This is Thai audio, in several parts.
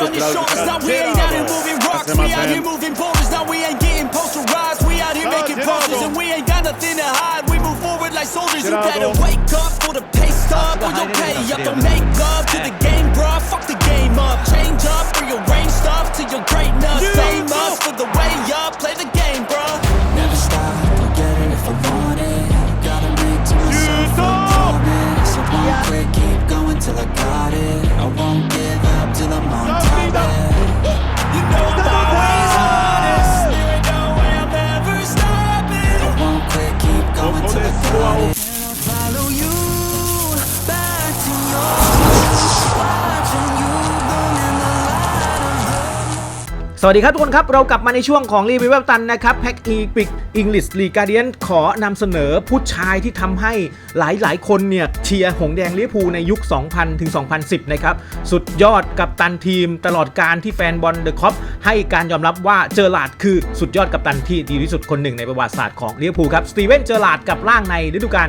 on your shoulders. Now we ain't out here moving rocks. We out here moving boulders. Now we ain't getting posterized. We out here making posters. And we ain't got nothing to hide. We move forward like soldiers. You better wake up for the pay stub or you'll pay up. Don't make love to the game, bruh. Fuck the game up. Change up, rearrange stuff to your greatness. Famous for the way up. Play the game, bruh. Never stop, I'll get it if I want it Gotta make to myself a promise I won't quit, keep going till I got it I won't สวัสดีครับทุกคนครับ เรากลับมาในช่วงของรีวิวเวลตันนะครับแพ็กอีพิกอังกฤษลีกาเดียนขอนำเสนอผู้ชายที่ทำให้หลายๆ คนเนี่ยเชียร์หงแดงลิเวอร์พูลในยุค 2000 ถึง 2010 นะครับ สุดยอดกับตันทีม ตลอดการที่แฟนบอลเดอะคอปให้การยอมรับว่าเจอร์ลาดคือสุดยอดกับตันที่ดีที่สุดคนหนึ่งในประวัติศาสตร์ของลิเวอร์พูลครับสตีเวนเจอร์ลาดกับร่างในฤดูกาล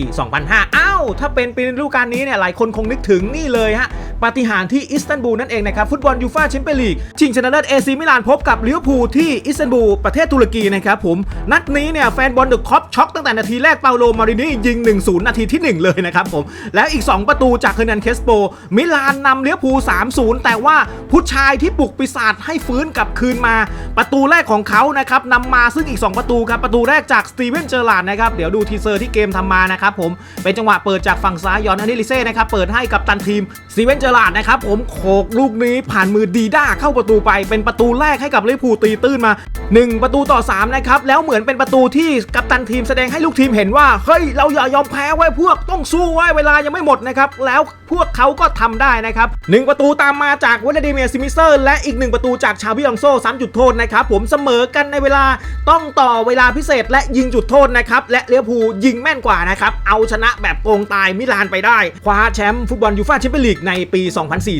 2004-2005อ้าว ถ้าเป็นปีฤดูกาลนี้เนี่ยหลายคนคงนึกถึงนี่เลยฮะปาฏิหาริย์ที่อิสตันบูลนั่นเองนะครับฟุตบอลยูฟ่าแชมเปี้ยนลีกชิงชนะเลิศเอซีมิลานพบกับลิเวอร์พูลที่อิสตันบูลประเทศตุรกีนะครับผมนัดนี้เนี่ยแฟนบอลเดอะคอปช็อกตั้งแต่นาทีแรกเปาโลมารินียิง 1-0 นาทีที่ 1 เลยนะครับผมแล้วอีก 2 ประตูจากเฮอร์นันเคสโป มิลานนำเลิเวอร์พูล3-0 แต่ว่าผู้ชายที่ปลุกปีศาจให้ฟื้นกลับคืนมา ประตูแรกของเขานะครับนำมาซึ่งอีก 2 ประตูครับประตูแรกจากสตีเวนเจอร์ลาดนะครับเดี๋ยวดูทีเซอร์ที่เกมทำมานะครับผมเป็นจังหวะเปิดจากฝั่งซ้ายยอนอันเดลิเซ่นะครับเปิดให้กับตันทีมซีเวนเจอร์ลาดนะครับผมโขกลูกนี้ผ่านมือดีด้าเข้าประตูไปเป็นประตูแรกให้กับลิเวอร์พูลตีตื้นมา1 ประตูต่อ 3 นะครับ แล้วเหมือนเป็นประตูที่กัปตันทีมแสดงให้ลูกทีมเห็นว่า เฮ้ย เราอย่ายอมแพ้ไว้พวกต้องสู้ไว้เวลายังไม่หมดนะครับ แล้วพวกเขาก็ทำได้นะครับหนึ่งประตูตามมาจากวลาดิเมียร์ซิมิเซอร์ และอีกหนึ่งประตูจากชาบิอองโซซ้ำจุดโทษนะครับผมเสมอกันในเวลาต้องต่อเวลาพิเศษและยิงจุดโทษนะครับและเลี้ยวภูยิงแม่นกว่านะครับเอาชนะแบบโกงตายมิลานไปได้ คว้าแชมป์ฟุตบอลยูฟ่าแชมเปี้ยนลีกในปี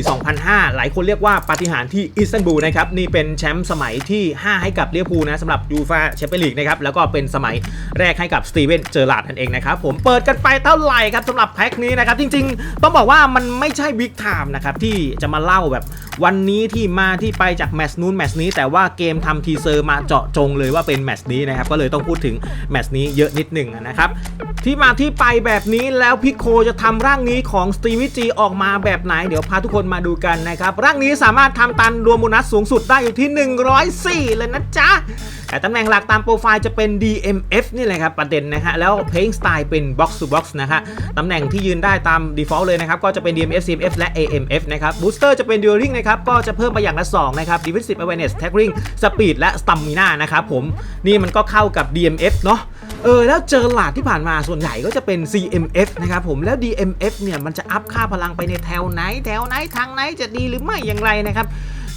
2004-2005 หลายคนเรียกว่าปาฏิหาริย์ที่อิสตันบูลนะครับนี่เป็นแชมป์สมัยที่ 5 ให้กับเลี้ยวภูนะสำหรับยูฟ่าแชมเปี้ยนลีกนะครับแล้วก็เป็นสมัยแรกให้กับสตีเวนเจอร์ลาดนั่นเองนะครับผมเปิดกันไปเท่าไหร่ครับสำหรับแพ็คนี้นะครับจริงๆ ต้องบอกว่ามันไม่ใช่บิ๊กไทม์นะครับที่จะมาเล่าแบบ วันนี้ที่มาที่ไปจากแมตช์นู้นแมตช์นี้ แต่ว่าเกมทำทีเซอร์มาเจาะจงเลยว่าเป็นแมตช์นี้นะครับก็เลยต้องพูดถึงแมตช์นี้เยอะนิดหนึ่งนะครับที่มาที่ไปแบบนี้แล้วพิโคจะทำร่างนี้ของสตีวิจีออกมาแบบไหน เดี๋ยวพาทุกคนมาดูกันนะครับร่างนี้สามารถทำตันรวมโบนัสสูงสุดได้อยู่ที่ 104 เลยนะจ๊ะ แต่ตำแหน่งหลักตามโปรไฟล์จะเป็น DMF นี่แหละครับประเด็นนะฮะแล้ว playing style เป็น box to box นะฮะตำแหน่งที่ยืนได้ตาม default เลยนะครับก็จะเป็น DMF CMF และ AMF นะครับ booster จะเป็น dueling นะครับก็จะเพิ่มไปอย่างละ2นะครับ defensive awareness tackling speed และ stamina นะครับผมนี่มันก็เข้ากับ DMF เนาะเออแล้วเจอหลาดที่ผ่านมาส่วนใหญ่ก็จะเป็น CMF นะครับผมแล้ว DMF เนี่ยมันจะอัพค่าพลังไปในแถวไหนแถวไหนทางไหนจะดีหรือไม่อย่างไรนะครับ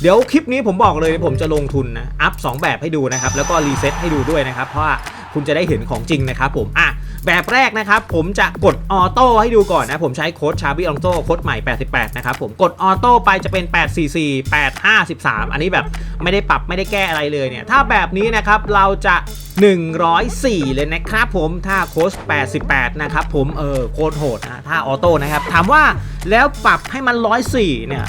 เดี๋ยวคลิปนี้ผมบอกเลยผมจะลงทุนนะอัพ2แบบให้ดูนะครับแล้วก็รีเซ็ตให้ดูด้วยนะครับเพราะว่าคุณจะได้เห็นของจริงนะครับผมอะแบบแรกนะครับผมจะกดออโต้ให้ดูก่อนนะผมใช้โค้ดชาบิอองโต้โค้ดใหม่ 88 นะครับผมกดออโต้ไปจะเป็น 844 853 อันนี้แบบไม่ได้ปรับไม่ได้แก้อะไรเลยเนี่ย ถ้าแบบนี้นะครับเราจะ 104 เลยนะครับผมถ้าโค้ด88 นะครับผมเออโค้ดโหดนะถ้าออโต้นะครับถามว่าแล้วปรับให้มัน 104 เนี่ย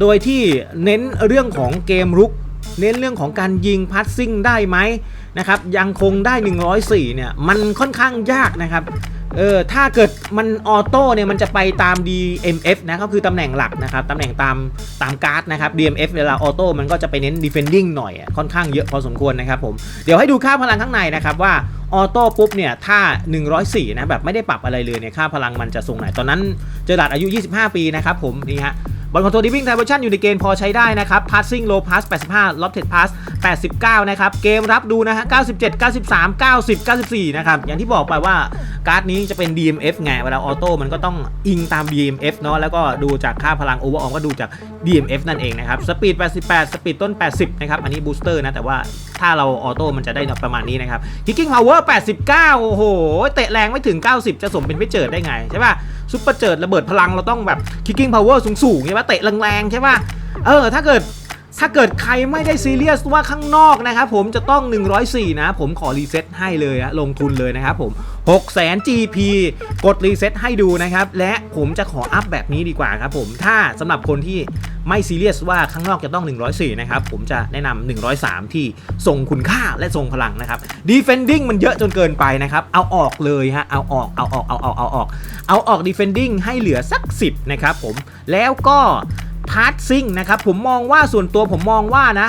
โดยที่เน้นเรื่องของเกมรุก เน้นเรื่องของการยิงพัสซิ่งได้ไหมนะครับยังคงได้ 104 เนี่ย มันค่อนข้างยากนะครับเออถ้าเกิดมันออโต้เนี่ยมันจะไปตาม DMF นะก็คือตำแหน่งหลักนะครับตำแหน่งตามตามการ์ดนะครับ DMF เวลาออโต้มันก็จะไปเน้น defending หน่อยค่อนข้างเยอะพอสมควรนะครับผมเดี๋ยวให้ดูค่าพลังข้างในนะครับว่าออโต้ปุ๊บเนี่ยถ้า 104 นะแบบไม่ได้ปรับอะไรเลยเนี่ยค่าพลังมันจะสูงไหน ตอนนั้นเจอหลัดอายุ 25 ปีนะครับผมนี่ฮะ บอลคอนโทรลดิวิ่งไทเวอร์ชันอยู่ในเกณฑ์พอใช้ได้นะครับ passing low pass 85 lob ted pass 89 นะครับ เกมรับดูนะฮะ97 93 90 94 นะครับ อย่างที่บอกไปว่าการ์ดนี้จะเป็น DMF ไงเวลาออโต้มันก็ต้องอิงตาม DMF เนาะแล้วก็ดูจากค่าพลัง overall ก็ดูจาก DMF นั่นเองนะครับสปีด88 สปีดต้น 80 นะครับ อันนี้บูสเตอร์นะ แต่ว่าถ้าเราออโต้มันจะได้ประมาณนี้นะครับ kicking power 89 โอ้โห เตะแรงไม่ถึง 90 จะสมเป็นไม่เจิดได้ไงใช่ป่ะซุปเปอร์เจิดระเบิดพลังเราต้องแบบคิกิ้งพาวเวอร์สูงๆใช่ป่ะเตะแรงๆใช่ป่ะเออถ้าเกิด ถ้าเกิดใครไม่ได้ซีเรียสว่าข้างนอกนะครับผมจะต้อง 104 นะ ผมขอรีเซ็ตให้เลยนะลงทุนเลยนะครับผม6 0 0 0 0 GP กดรีเซ็ตให้ดูนะครับ และผมจะขออัพแบบนี้ดีกว่าครับผมถ้าสำหรับคนที่ไม่ซีเรียสว่าข้างนอกจะต้อง 104 นะครับ ผมจะแนะนำ103 ที่ทรงคุณค่าและทรงพลังนะครับ defending มันเยอะจนเกินไปนะครับ เอาออกเลยฮะ เอาออก เอาออก เอาออก เอาออก เอาออก defending ให้เหลือสัก 10 นะครับผม แล้วก็ พาร์ทซิ่งนะครับผมมองว่าส่วนตัวผมมองว่านะ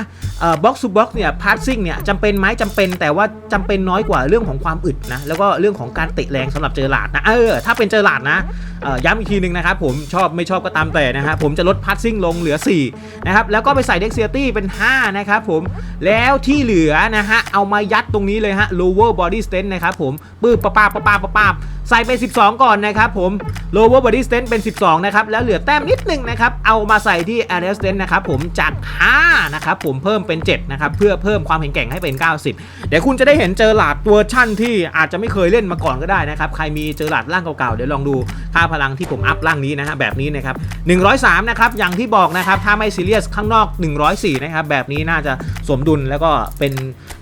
บ็อกซ์ o บ็อกซ์เนี่ยพาร์ทซิ่งเนี่ยจำเป็นไหมจำเป็นแต่ว่าจำเป็นน้อยกว่าเรื่องของความอึดนะแล้วก็เรื่องของการเตะแรงสำหรับเจอหลาดนะเออถ้าเป็นเจอหลาดนะเอ่อย้ำอีกทีหนึ่งนะครับผมชอบไม่ชอบก็ตามแต่นะฮะผมจะลดพาร์ทซิ่งลงเหลือ4นะครับแล้วก็ไปใส่เด็กเซียตี้เป็น 5 นะครับผมแล้วที่เหลือนะฮะเอามายัดตรงนี้เลยฮะ lower body strength นะครับผมปื้บปะปาปะปาปะปาใส่ไป 12 ก่อนนะครับผม lower body strength เป็น 12 นะครับ แล้วเหลือแต้มนิดนึงนะครับ เอามาใส่ที่ aerial strength นะครับผมจาก 5 นะครับผมเพิ่มเป็น 7 นะครับ เพื่อเพิ่มความแข็งแกร่งให้เป็น 90 เดี๋ยวคุณจะได้เห็นเจอหลาดตัวชั่นที่อาจจะไม่เคยเล่นมาก่อนก็ได้นะครับ ใครมีเจอหลาดร่างเก่าๆ เดี๋ยวลองดูค่าพลังที่ผมอัพร่างนี้นะฮะแบบนี้นะครับ 103 นะครับ อย่างที่บอกนะครับ ถ้าไม่ซีเรียสข้างนอก 104 นะครับ แบบนี้น่าจะสมดุลแล้วก็เป็น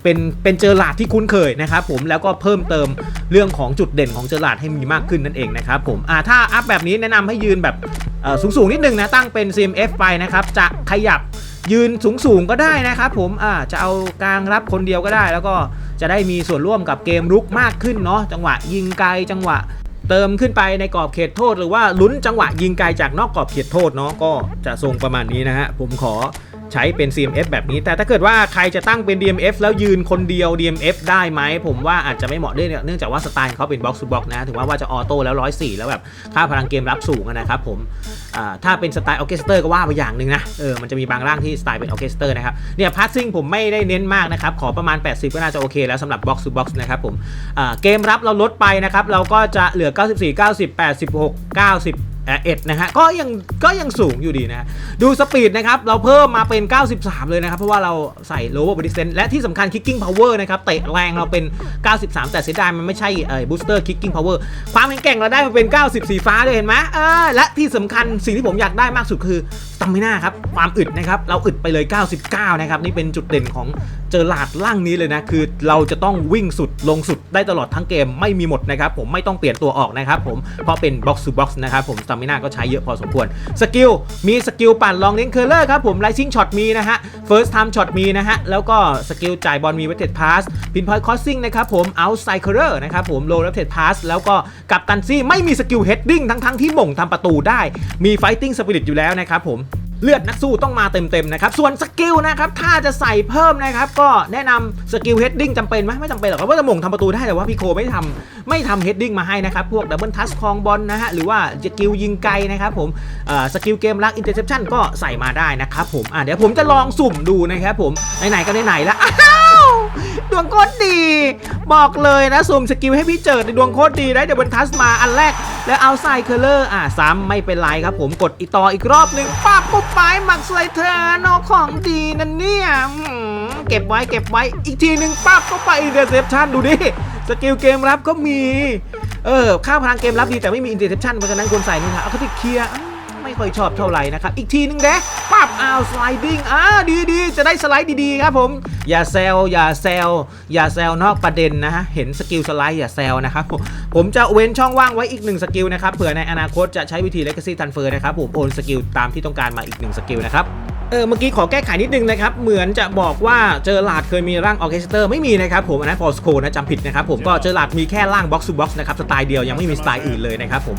เป็นเป็นเจอหลาดที่คุ้นเคยนะครับผมแล้วก็เพิ่มเติมเรื่องของจุดเด่นของเจอหลาดให้มีมากขึ้นนั่นเองนะครับผมอ่าถ้าอัพแบบนี้แนะนำให้ยืนแบบสูงสูงๆนิดนึงนะตั้งเป็น CMF ไปนะครับจะขยับยืนสูงสูงๆก็ได้นะครับผมอ่าจะเอากลางรับคนเดียวก็ได้ แล้วก็จะได้มีส่วนร่วมกับเกมรุกมากขึ้นเนาะจังหวะยิงไกลจังหวะเติมขึ้นไปในกรอบเขตโทษ หรือว่าลุ้นจังหวะยิงไกลจากนอกกรอบเขตโทษเนาะก็จะทรงประมาณนี้นะฮะผมขอ ใช้เป็น CMF แบบนี้ แต่ถ้าเกิดว่าใครจะตั้งเป็น DMF แล้วยืนคนเดียว DMF ได้ไหม ผมว่าอาจจะไม่เหมาะด้วยเนื่องจากว่าสไตล์เขาเป็นบ็อกซ์บ็อกนะถือว่าว่าจะออโต้แล้ว104แล้วแบบค่าพลังเกมรับสูงนะครับผมถ้าเป็นสไตล์ออเคสเตอร์ก็ว่าไปอย่างหนึ่งนะ เออ มันจะมีบางร่างที่สไตล์เป็นออเคสเตอร์นะครับ เนี่ยพาสซิ่งผมไม่ได้เน้นมากนะครับ ขอประมาณ 80 ก็น่าจะโอเคแล้วสำหรับบ็อกซ์บ็อกซ์นะครับผมเกมรับเราลดไปนะครับ เราก็จะเหลือ 94 90 86 90 เอ็ดนะฮะก็ยังก็ยังสูงอยู่ดีนะดูสปีดนะครับ เราเพิ่มมาเป็น 93 เลยนะครับ เพราะว่าเราใส่ lower body strength และที่สำคัญ kicking power นะครับ เตะแรงเราเป็น 93 แต่เสียดายมันไม่ใช่เอ่อ booster kicking power ความแข็งแกร่งเราได้มาเป็น 90 สีฟ้าด้วยเห็นไหมเออและที่สำคัญสิ่งที่ผมอยากได้มากสุดคือ stamina ครับ ความอึดนะครับ เราอึดไปเลย 99 นะครับ นี่เป็นจุดเด่นของเจอหลาดล่างนี้เลยนะ คือเราจะต้องวิ่งสุดลงสุดได้ตลอดทั้งเกมไม่มีหมดนะครับผมไม่ต้องเปลี่ยนตัวออกนะครับผมเพราะเป็น box to box นะครับผมตามิน่าก็ใช้เยอะพอสมควร สกิล มีสกิลปั่นลองเล่นเคอร์เลอร์ครับผมไลซิ่งช็อตมีนะฮะเฟิร์สไทม์ช็อตมีนะฮะ แล้วก็สกิลจ่ายบอลมีเวทเทดพาสพินพอยต์คอสซิ่งนะครับผม outside career นะครับผมโลเวทเทดพาสแล้วก็กับตันซี่ไม่มีสกิลเฮดดิ้งทั้งๆที่หม่งทำประตูได้มีไฟติ้งสปิริตอยู่แล้วนะครับผม เลือดนักสู้ต้องมาเต็มๆนะครับส่วนสกิลนะครับถ้าจะใส่เพิ่มนะครับก็แนะนำสกิลเฮดดิ้งจำเป็นไหมไม่จำเป็นหรอกเพราะว่าจะหม่งทำประตูได้แต่ว่าพี่โคไม่ทำไม่ทำเฮดดิ้งมาให้นะครับพวกดับเบิลทัสคองบอลนะฮะหรือว่าสกิลยิงไกลนะครับผมสกิลเกมรักอินเตอร์เซปชันก็ใส่มาได้นะครับผมอะเดี๋ยวผมจะลองสุ่มดูนะครับผมไหนๆก็ไหนๆแล้ว ดวงโคตรดี บอกเลยนะสุ่มสกิลให้พี่เจิดในดวงโคตรดีได้เดี๋ยวบนทัสมาอันแรก แล้วเอาไซเคอร์เลอร์อะซ้ำไม่เป็นไรครับผมกดอีกต่ออีกรอบหนึ่งปั๊บปุ๊บไปหมักสไลเทอร์นอของดีนั่นเนี่ยเก็บไว้เก็บไว้อีกทีหนึ่งปั๊บก็ไปอินเตอร์เซปชันดูดิสกิลเกมรับก็มี เออ ค่าพลังเกมรับดีแต่ไม่มีอินเตอร์เซปชันเพราะฉะนั้นควรใส่นี่ค่ะเอาเขาที่เคลียร์ ไม่ค่อยชอบเท่าไหร่นะครับ อีกทีหนึงเด้ปั๊บอ้าวสไลดิ้งอ่าดีดีๆจะได้สไลด์ดีๆครับผม อย่าแซวอย่าแซวอย่าแซวนอกประเด็นนะฮะ เห็นสกิลสไลด์อย่าแซวนะครับผมผมจะเว้นช่องว่างไว้อีกหนึ่งสกิลนะครับเผื่อในอนาคตจะใช้วิธีเลกซี่ทันเฟอร์นะครับผมโอนสกิลตามที่ต้องการมาอีกหนึ่งสกิลนะครับ เออเมื่อกี้ขอแก้ไขนิดนึงนะครับ เหมือนจะบอกว่าเจอหลาดเคยมีร่างออเคสเตอร์ไม่มีนะครับผมอันนั้นพอสโคนะจำผิดนะครับผมก็เจอหลาดมีแค่ร่างบ็อกซ์ o บ็อกซ์นะครับสไตล์เดียวยังไม่มีสไตล์อื่นเลยนะครับผม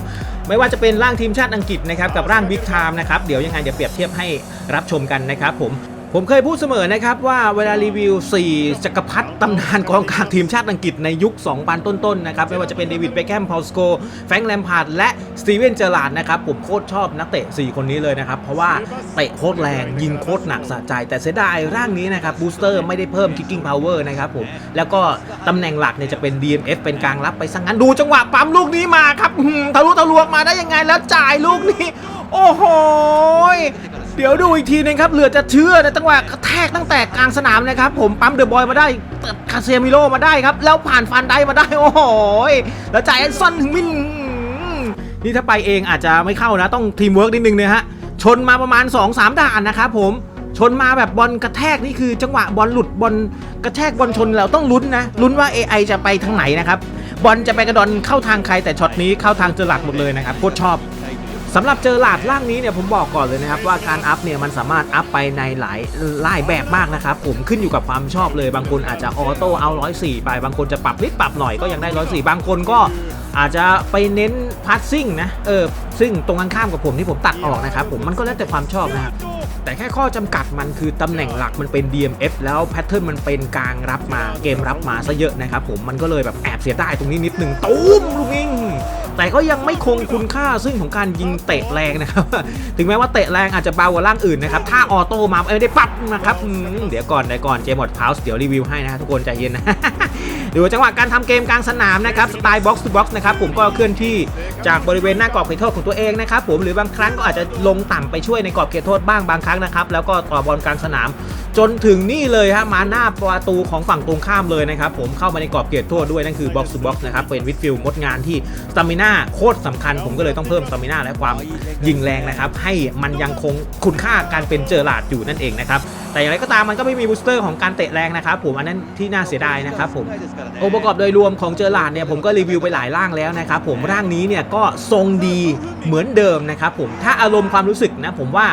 ไม่ว่าจะเป็นร่างทีมชาติอังกฤษนะครับกับร่างบิ๊กไทม์นะครับเดี๋ยวยังไงเดี๋ยวเปรียบเทียบให้รับชมกันนะครับผม ผมเคยพูดเสมอนะครับว่าเวลารีวิว 4 จักรพรรดิตำนานกองกลางทีมชาติอังกฤษในยุค 2000 ต้นๆนะครับไม่ว่าจะเป็นเดวิดเบคแฮมพอลสโกแฟรงค์แลมพาร์ดและสตีเวนเจอร์ลาร์ดนะครับผมโคตรชอบนักเตะ 4 คนนี้เลยนะครับ เพราะว่าเตะโคตรแรง ยิงโคตรหนักสะใจ แต่เสียดายร่างนี้นะครับบูสเตอร์ไม่ได้เพิ่ม kicking power นะครับผมแล้วก็ตำแหน่งหลักเนี่ยจะเป็น DMF เป็นกลางรับไปสังงั้นดูจังหวะปั๊มลูกนี้มาครับทะลุทะลวงมาได้ยังไงแล้วจ่ายลูกนี้โอ้โห เดี๋ยวดูอีกทีนึงครับเหลือจะเชื่อในจังหวะกระแทกตั้งแต่กลางสนามนะครับ ผมปั๊มเดอะบอยมาได้คาเซมิโลมาได้ครับ แล้วผ่านฟันได้มาได้ โอ้โหแล้วจ่ายแอนซอนถึงมินนี่ถ้าไปเองอาจจะไม่เข้านะ ต้องทีมเวิร์กนิดนึงนะฮะชนมาประมาณ 2-3ด่านนะครับผมชนมาแบบบอลกระแทกนี่คือจังหวะบอลหลุดบอลกระแทกบอลชนเราต้องลุ้นนะลุ้นว่า AI จะไปทางไหนนะครับบอลจะไปกระดอนเข้าทางใครแต่ช็อตนี้เข้าทางเจอหลัดหมดเลยนะครับโคตรชอบ สำหรับเจอหลาดร่างนี้เนี่ยผมบอกก่อนเลยนะครับว่าการอัพเนี่ยมันสามารถอัพไปในหลายหลายแบบมากนะครับผมขึ้นอยู่กับความชอบเลย บางคนอาจจะออโต้เอา104ไป บางคนจะปรับนิดปรับหน่อยก็ยังได้104บางคนก็อาจจะไปเน้นพัสซิ่งนะเออซึ่งตรงกันข้ามกับผมที่ผมตัดออกนะครับผมมันก็แล้วแต่ความชอบนะครับแต่แค่ข้อจำกัดมันคือตำแหน่งหลักมันเป็น DMF แล้วแพทเทิร์นมันเป็นกลางรับมาเกมรับมาซะเยอะนะครับผมมันก็เลยแบบแอบเสียดายตรงนี้นิดนึงตุ้มลูกนี้ แต่ก็ยังไม่คงคุณค่าซึ่งของการยิงเตะแรงนะครับ ถึงแม้ว่าเตะแรงอาจจะเบากว่าร่างอื่นนะครับ ถ้าออโต้มาไม่ได้ปั๊บนะครับ เดี๋ยวก่อนเดี๋ยวก่อนเจมอดพาวส์เดี๋ยวรีวิวให้นะทุกคนใจเย็นนะ ดูจังหวะการทำเกมกลางสนามนะครับสไตล์บ็อกซ์ทูบ็อกซ์นะครับผมก็เคลื่อนที่จากบริเวณหน้ากรอบเขตโทษของตัวเองนะครับผมหรือบางครั้งก็อาจจะลงต่ำไปช่วยในกรอบเขตโทษบ้างบางครั้งนะครับแล้วก็ต่อบอลกลางสนาม จนถึงนี่เลยฮะมาหน้าประตูของฝั่งตรงข้ามเลยนะครับผมเข้ามาในกรอบเขตโทษด้วยนั่นคือบ็อกซ์ทูบ็อกซ์นะครับเป็นวิดฟิลด์มดงานที่สตามิน่าโคตรสำคัญ ผมก็เลยต้องเพิ่มสตามิน่าและความยิงแรงนะครับให้มันยังคงคุณค่าการเป็นเจอหลาดอยู่นั่นเองนะครับแต่อย่างไรก็ตามมันก็ไม่มีบูสเตอร์ของการเตะแรงนะครับผมอันนั้นที่น่าเสียดายนะครับผมองค์ประกอบโดยรวมของเจอหลาดเนี่ยผมก็รีวิวไปหลายร่างแล้วนะครับผมร่างนี้เนี่ยก็ทรงดีเหมือนเดิมนะครับผมถ้าอารมณ์ความรู้สึกนะผมว่า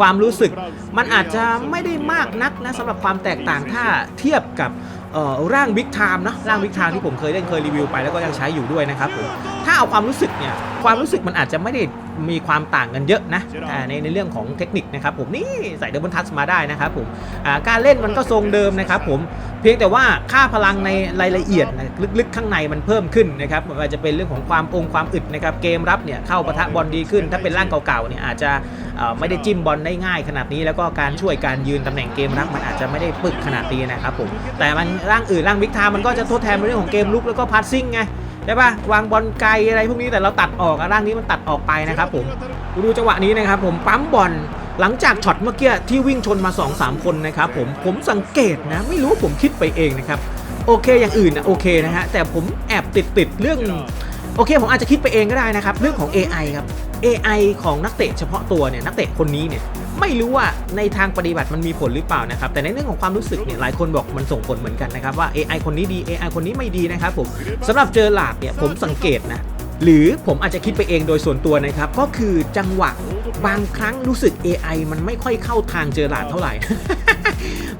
ความรู้สึกมันอาจจะไม่ได้มากนักนะสำหรับความแตกต่างถ้าเทียบกับเอ่อร่างบิ๊กไทม์นะร่างบิ๊กไทม์ที่ผมเคยเล่นเคยรีวิวไปแล้วก็ยังใช้อยู่ด้วยนะครับผมถ้าเอาความรู้สึกเนี่ยความรู้สึกมันอาจจะไม่ได้มีความต่างกันเยอะนะแต่ในในเรื่องของเทคนิคนะครับผมนี่ใส่เดบ l ทัชมาได้นะครับผมอ่าการเล่นมันก็ทรงเดิมนะครับผมเพียงแต่ว่าค่าพลังในรายละเอียดลึกๆ ข้างในมันเพิ่มขึ้นนะครับไม่ว่าจจะเป็นเรื่องของความองค์ความอึดนะครับเกมรับเนี่ยเข้าปะทะบอลดีขึ้น ถ้าเป็นร่างเก่าๆเนี่ยอาจจะไม่ได้จิ้มบอลได้ง่ายขนาดนี้ แล้วก็การช่วยการยืนตำแหน่งเกมรับมันอาจจะไม่ได้ปึกขนาดนี้นะครับผมแต่มันร่างอื่นร่างบิ๊กทม์มันก็จะทดแทนในเรื่องของเกมลุกแล้วก็พาสซิ่งไงใช่ปะวางบอลไกลอะไรพวกนี้แต่เราตัดออกร่างนี้มันตัดออกไปนะครับผมดูจังหวะนี้นะครับผมปั๊มบอล หลังจากช็อตเมื่อกี้ที่วิ่งชนมา 2-3 คนนะครับผมผมสังเกตนะ ไม่รู้ผมคิดไปเองนะครับ โอเคอย่างอื่นนะโอเคนะฮะ แต่ผมแอบติดติดเรื่อง โอเค ผมอาจจะคิดไปเองก็ได้นะครับ เรื่องของ AI ครับ AI ของนักเตะเฉพาะตัวเนี่ยนักเตะคนนี้เนี่ยไม่รู้ว่าในทางปฏิบัติมันมีผลหรือเปล่านะครับ แต่ในเรื่องของความรู้สึกเนี่ยหลายคนบอกมันส่งผลเหมือนกันนะครับว่า AI คนนี้ดี AI คนนี้ไม่ดีนะครับผมสำหรับเจอหลาดเนี่ยผมสังเกตนะ หรือผมอาจจะคิดไปเองโดยส่วนตัวนะครับ ก็คือจังหวะบางครั้งรู้สึก AI มันไม่ค่อยเข้าทางเจอหลาดเท่าไหร่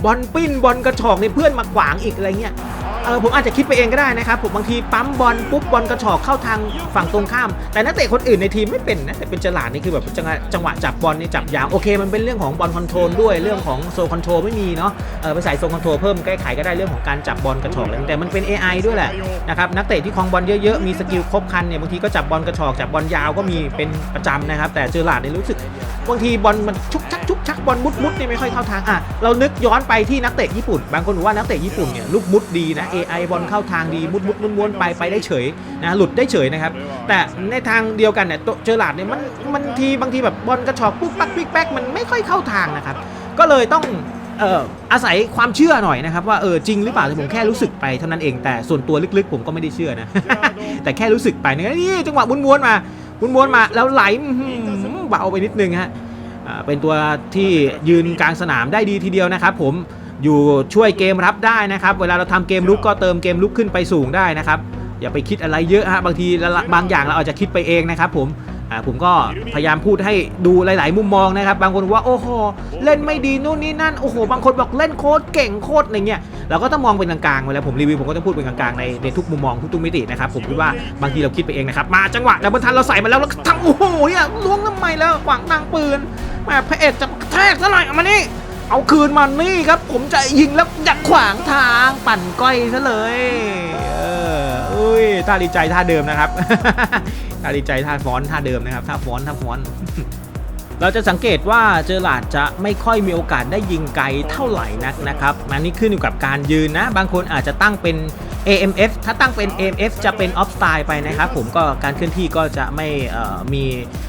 บอลปิ้นบอลกระชอกในเพื่อนมาขวางอีกอะไรเงี้ย เออผมอาจจะคิดไปเองก็ได้นะครับผมบางทีปั๊มบอลปุ๊บบอลกระชอกเข้าทางฝั่งตรงข้าม แต่นักเตะคนอื่นในทีมไม่เป็นนะแต่เป็นเจลาดนี่คือแบบจังหวะจังหวะจับบอลนี่จับยาวโอเค มันเป็นเรื่องของบอลคอนโทรลด้วยเรื่องของโซคอนโทรลไม่มีเนาะเออไปใส่โซคอนโทรลเพิ่มแก้ไขก็ได้เรื่องของการจับบอลกระชอกอะไรแต่มันเป็น AI ด้วยแหละนะครับนักเตะที่ครองบอลเยอะๆมีสกิลครบคันเนี่ยบางทีก็จับบอลกระชอกจับบอลยาวก็มีเป็นประจำนะครับแต่เจอหลาดเนี่ยรู้สึกบางทีบอลมันชุกักบอลมุดมุดนี่ไม่ค่อยเข้าทางอะเรานึกย้อนไปที่นักเตะญี่ปุ่น บางคนบอกว่านักเตะญี่ปุ่นเนี่ยลูกมุดดีนะ AI บอลเข้าทางดีมุดมุดม้วนวนไปไปได้เฉยนะหลุดได้เฉยนะครับแต่ในทางเดียวกันเนี่ยเจอหลาดเนี่ยมันมันทีบางทีแบบบอลกระชอกปุ๊บปักปิ๊กแป๊กมันไม่ค่อยเข้าทางนะครับก็เลยต้องเอ่ออาศัยความเชื่อหน่อยนะครับว่าเออจริงหรือเปล่าแต่ผมแค่รู้สึกไปเท่านั้นเองแต่ส่วนตัวลึกๆ ผมก็ไม่ได้เชื่อนะ แต่แค่รู้สึกไปนะนี่จังหวะม้วนๆมาม้วนๆมาแล้วไหลเบาไปนิดนึงฮะ เป็นตัวที่ยืนกลางสนามได้ดีทีเดียวนะครับ ผมอยู่ช่วยเกมรับได้นะครับ เวลาเราทำเกมลุกก็เติมเกมลุกขึ้นไปสูงได้นะครับ อย่าไปคิดอะไรเยอะฮะบางทีบางอย่างเราอาจจะคิดไปเองนะครับ ผม อ่าผมก็พยายามพูดให้ดูหลาย ๆ มุมมองนะครับ บางคนว่าโอ้โหเล่นไม่ดีนู่นนี่นั่นโอ้โหบางคนบอกเล่นโคตรเก่งโคตรอะไรเงี้ยเราก็ต้องมองเป็นกลางๆเวลาผมรีวิวผมก็ต้องพูดเป็นกลางๆในในทุกมุมมองทุกๆมิตินะครับผมคิดว่าบางทีเราคิดไปเองนะครับมาจังหวะแล้วบนทันเราใส่มาแล้วแล้วทำโอ้โหเนี่ยล้วงทำไมแล้วขวางทางปืนแม่พระเอกจะแทกซะหน่อยเอามานี่เอาคืนมานี่ครับ ผมจะยิงแล้วยากขวางทางปั่นก้อยซะเลยเออ อ้ยท่าดีใจท่าเดิมนะครับท่าดีใจท่าฟ้อนท่าเดิมนะครับท่าฟ้อนท่าฟ้อนเราจะสังเกตว่าเจอหลาดจะไม่ค่อยมีโอกาสได้ยิงไกลเท่าไหร่นักนะครับอันนี้ขึ้นอยู่กับการยืนนะ บางคนอาจจะตั้งเป็น AMF ถ้าตั้งเป็น AMF จะเป็น off style ไปนะครับผมก็การเคลื่อนที่ก็จะไม่มี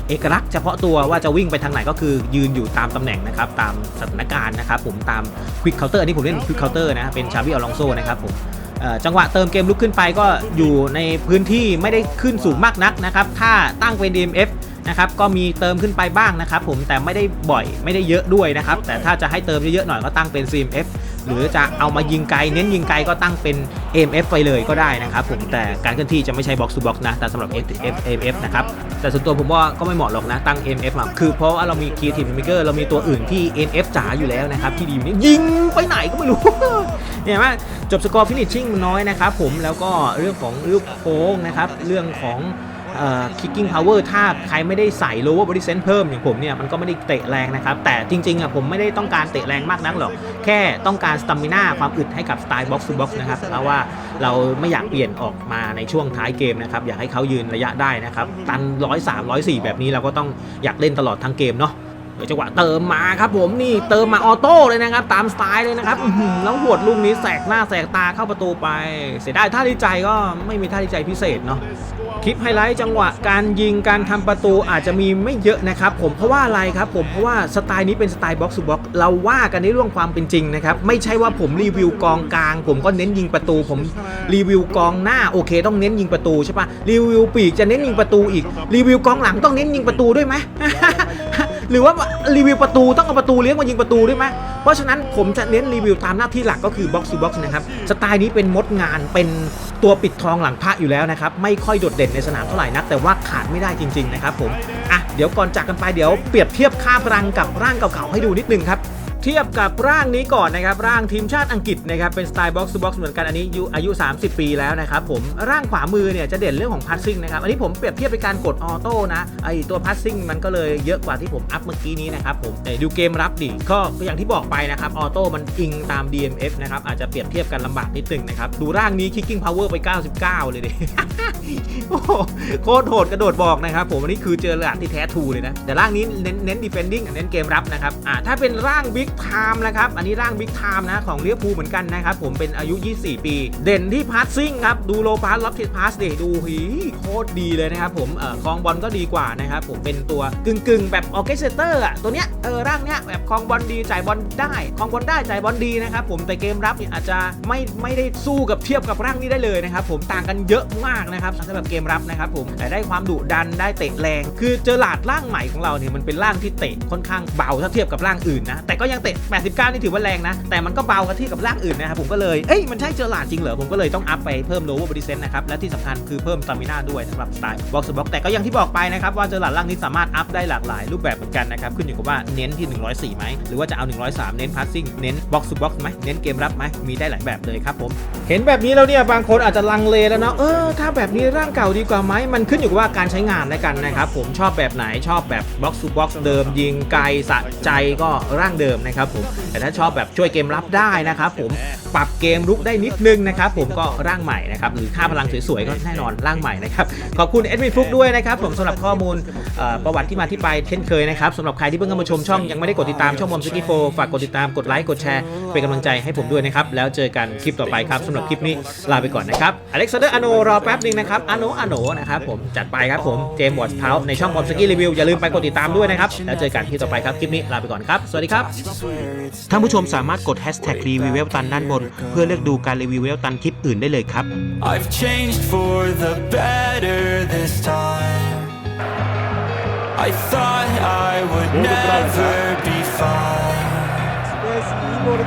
เอกลักษณ์เฉพาะตัวว่าจะวิ่งไปทางไหนก็คือยืนอยู่ตามตำแหน่งนะครับตามสถานการณ์นะครับผมตาม quick counter อันนี้ผมเล่น quick counter นะเป็นชาบิอลองโซนะครับผม จังหวะเติมเกมลุกขึ้นไปก็อยู่ในพื้นที่ไม่ได้ขึ้นสูงมากนักนะครับถ้าตั้งเป็น DMF นะครับก็มีเติมขึ้นไปบ้างนะครับผมแต่ไม่ได้บ่อยไม่ได้เยอะด้วยนะครับแต่ถ้าจะให้เติมเยอะๆหน่อยก็ตั้งเป็น CMF หรือจะเอามายิงไกลเน้นยิงไกลก็ตั้งเป็น AMF ไปเลยก็ได้นะครับผมแต่การเคลื่อนที่จะไม่ใช่ box to box นะแต่สำหรับ F AMF นะครับแต่ส่วนตัวผมว่าก็ไม่เหมาะหรอกนะตั้ง AMF มาคือเพราะว่าเรามี Creative Maker เรามีตัวอื่นที่ AMF จ๋าอยู่แล้วนะครับที่ดีอยู่นี่ยิงไปไหนก็ไม่รู้เนี่ยว่าจบสกอร์ฟินิชชิ่งมันน้อยนะครับผมแล้วก็เรื่องของลูกโค้งนะครับเรื่องของ เอ่อ kicking power ถ้าใครไม่ได้ใส่โลว์บริเซนเพิ่มอย่างผมเนี่ยมันก็ไม่ได้เตะแรงนะครับแต่จริงๆอะผมไม่ได้ต้องการเตะแรงมากนักหรอก แค่ต้องการสตัมมิน่าความอึดให้กับสไตล์บ็อกซ์บ็อกซ์นะครับเพราะว่าเราไม่อยากเปลี่ยนออกมาในช่วงท้ายเกมนะครับอยากให้เขายืนระยะได้นะครับตันร้อยสามร้อยสี่แบบนี้เราก็ต้องอยากเล่นตลอดทั้งเกมเนาะ จังหวะเติมมาครับผมนี่เติมมาออโต้เลยนะครับ ตามสไตล์เลยนะครับแล้วหวดลูกนี้แสกหน้าแสกตาเข้าประตูไป เสียดายท่าดีใจก็ไม่มีท่าดีใจพิเศษเนาะคลิปไฮไลท์จังหวะการยิงการทำประตูอาจจะมีไม่เยอะนะครับผมเพราะว่าอะไรครับผมเพราะว่าสไตล์นี้เป็นสไตล์บ็อกซ์บ็อกเราว่ากันในเรื่องความเป็นจริงนะครับไม่ใช่ว่าผมรีวิวกองกลาง ผมก็เน้นยิงประตู ผมรีวิวกองหน้าโอเค ต้องเน้นยิงประตูใช่ปะรีวิวปีกจะเน้นยิงประตูอีกรีวิวกองหลังต้องเน้นยิงประตูด้วยไหม หรือว่ารีวิวประตูต้องเอาประตูเลี้ยงมายิงประตูด้วยไหมเพราะฉะนั้นผมจะเน้นรีวิวตามหน้าที่หลักก็คือ box to box นะครับสไตล์นี้เป็นมดงานเป็นตัวปิดทองหลังพระอยู่แล้วนะครับไม่ค่อยโดดเด่นในสนามเท่าไหร่นักแต่ว่าขาดไม่ได้จริงๆนะครับผมอะเดี๋ยวก่อนจากกันไปเดี๋ยวเปรียบเทียบค่าพลังกับร่างเก่าๆให้ดูนิดนึงครับ เทียบกับร่างนี้ก่อนนะครับ ร่างทีมชาติอังกฤษนะครับ เป็นสไตล์ box to box เหมือนกันอันนี้อายุอายุ 30 ปีแล้วนะครับผมร่างขวามือเนี่ยจะเด่นเรื่องของพั s ซิ่งนะครับ อันนี้ผมเปรียบเทียบไปการกดออโต้นะไอตัวพั s ซิ่งมันก็เลยเยอะกว่าที่ผมอัพเมื่อกี้นี้นะครับผมแต่ดูเกมรับดิก็อย่างที่บอกไปนะครับออโต้มันอิงตาม DMF นะครับอาจจะเปรียบเทียบกันลำบากนิดนึงนะครับดูร่างนี้ kicking power ไป 99 เลยดิโอ้โหโคตรโหดกระโดดบอกนะครับผมอันนี้คือเจอหลานที่แท้ทูเลยนะแต่ร่างนี้เน้นเน้น defending เน้นเกมรับนะครับอ่าถ้าเป็นร่าง big time นะครับ อันนี้ร่าง big time นะของเลี้ยวภูเหมือนกันนะครับผมเป็นอายุ 24 ปี เด่นที่ passing ครับดูโลพาสล็อบทิดพาสดิดูหีโคตรดีเลยนะครับผมเอ่อคลองบอลก็ดีกว่านะครับผมเป็นตัวกึ่งกึ่งๆแบบออเคสเตอร์อะตัวเนี้ยเออร่างเนี้ยแบบคลองบอลดีจ่ายบอลได้คลองบอลได้จ่ายบอลดีนะครับผมแต่เกมรับเนี่ยอาจจะไม่ไม่ได้สู้กับเทียบกับร่างนี้ได้เลยนะครับผมต่างกันเยอะมากนะครับสำหรับเกมรับนะครับผมแต่ได้ความดุดันได้เตะแรง คือเจอหลาดร่างใหม่ของเราเนี่ยมันเป็นร่างที่เตะค่อนข้างเบาถ้าเทียบกับร่างอื่นนะแต่ก็ยังเตะ 89 นี่ถือว่าแรงนะ แต่มันก็เบากันที่กับร่างอื่นนะครับผมก็เลยเอ้ยมันใช่เจอหลาดจริงเหรอผมก็เลยต้องอัพไปเพิ่ม lower body sense นะครับและที่สำคัญคือเพิ่ม stamina ด้วยสำหรับสไตล์ box to box แต่ก็อย่างที่บอกไปนะครับว่าเจอหลาดร่างนี้สามารถอัพได้หลากหลายรูปแบบเหมือนกันนะครับขึ้นอยู่กับว่าเน้นที่ 104ไหมหรือว่าจะเอา 103 เน้น passing เน้น box to box ไหมเน้นเกมรับไหมมีได้หลายแบบเลยครับผมเห็นแบบนี้แล้วเนี่ยบางคนอาจจะลังเลแล้วเนาะเออถ้าแบบนี้ร่างเก่าดีกว่าไหมมันขึ้นอยู่กับว่าการใช้งานแล้วกันนะครับผมชอบแบบไหนชอบแบบ box to box เดิมยิงไกลสะใจก็ร่างเดิมนะครับผมแต่ถ้าชอบแบบช่วยเกมรับได้นะครับผมปรับเกมลุกได้นิดนึงนะครับผมก็ร่างใหม่นะครับหรือค่าพลังสวยๆก็แน่นอนร่างใหม่นะครับขอบคุณเอ็ดมินฟลุกด้วยนะครับผมสำหรับข้อมูลประวัติที่มาที่ไปเช่นเคยนะครับสำหรับใครที่เพิ่งเข้ามาชมช่องยังไม่ได้กดติดตามช่องมอมสกี้โฟฝากกดติดตามกดไลค์กดแชร์เป็นกำลังใจให้ผมด้วยนะครับแล้วเจอกันคลิปต่อไปครับสำหรับคลิปนี้ลาไปก่อนนะครับอเล็กซานเดอร์อโนรอแป๊บนึงนะครับอโนอโนนะครับผมจัดไปครับผมเจมส์วอตส์เท้าในช่องมอมสกี้รีวิวอย่าลืมไปกดติดตามด้วยนะครับแล้วเจอกันคลิปต่อไปครับคลิปนี้ลาไปก่อนครับสวัสดีครับท่านผู้ชมสามารถกด hashtag รีวิวเวลตันด้านบน เพื่อเลือกดูการรีวิวเวลตันคลิปอื่นได้เลยครับ I've changed for the better this time. I thought I would never be fine.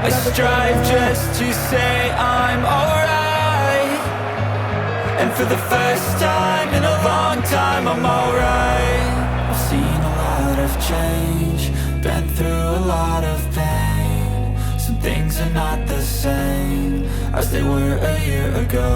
I strive just to say I'm alright. And for the first time in a long time, I'm alright. I've seen a lot of change, been through a lot of things are not the same as they were a year ago.